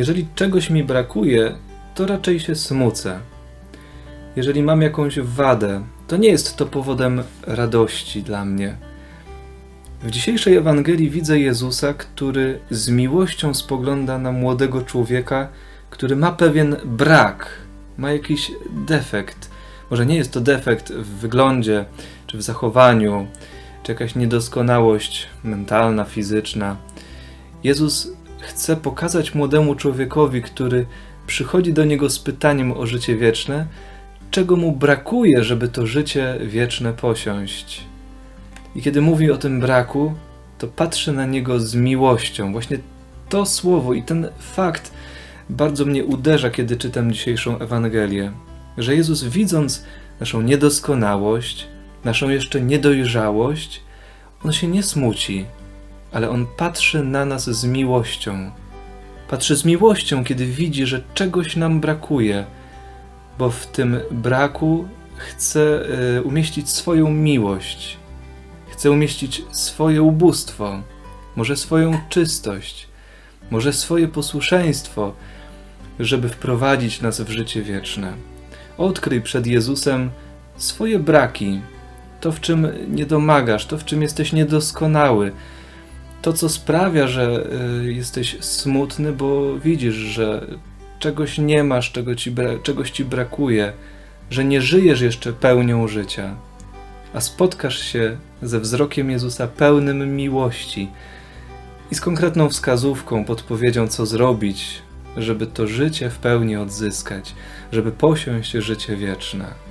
Jeżeli czegoś mi brakuje, to raczej się smucę. Jeżeli mam jakąś wadę, to nie jest to powodem radości dla mnie. W dzisiejszej Ewangelii widzę Jezusa, który z miłością spogląda na młodego człowieka, który ma pewien brak, ma jakiś defekt. Może nie jest to defekt w wyglądzie, czy w zachowaniu, czy jakaś niedoskonałość mentalna, fizyczna. Jezus chce pokazać młodemu człowiekowi, który przychodzi do niego z pytaniem o życie wieczne, czego mu brakuje, żeby to życie wieczne posiąść. I kiedy mówi o tym braku, to patrzy na niego z miłością. Właśnie to słowo i ten fakt bardzo mnie uderza, kiedy czytam dzisiejszą Ewangelię. Że Jezus, widząc naszą niedoskonałość, naszą jeszcze niedojrzałość, on się nie smuci, ale on patrzy na nas z miłością. Patrzy z miłością, kiedy widzi, że czegoś nam brakuje, bo w tym braku chce y, umieścić swoją miłość, chce umieścić swoje ubóstwo, może swoją czystość, może swoje posłuszeństwo, żeby wprowadzić nas w życie wieczne. Odkryj przed Jezusem swoje braki, to w czym nie domagasz, to w czym jesteś niedoskonały, to co sprawia, że y, jesteś smutny, bo widzisz, że czegoś nie masz, czego ci czegoś ci brakuje, że nie żyjesz jeszcze pełnią życia, a spotkasz się ze wzrokiem Jezusa pełnym miłości i z konkretną wskazówką, podpowiedzią, co zrobić, żeby to życie w pełni odzyskać, żeby posiąść życie wieczne.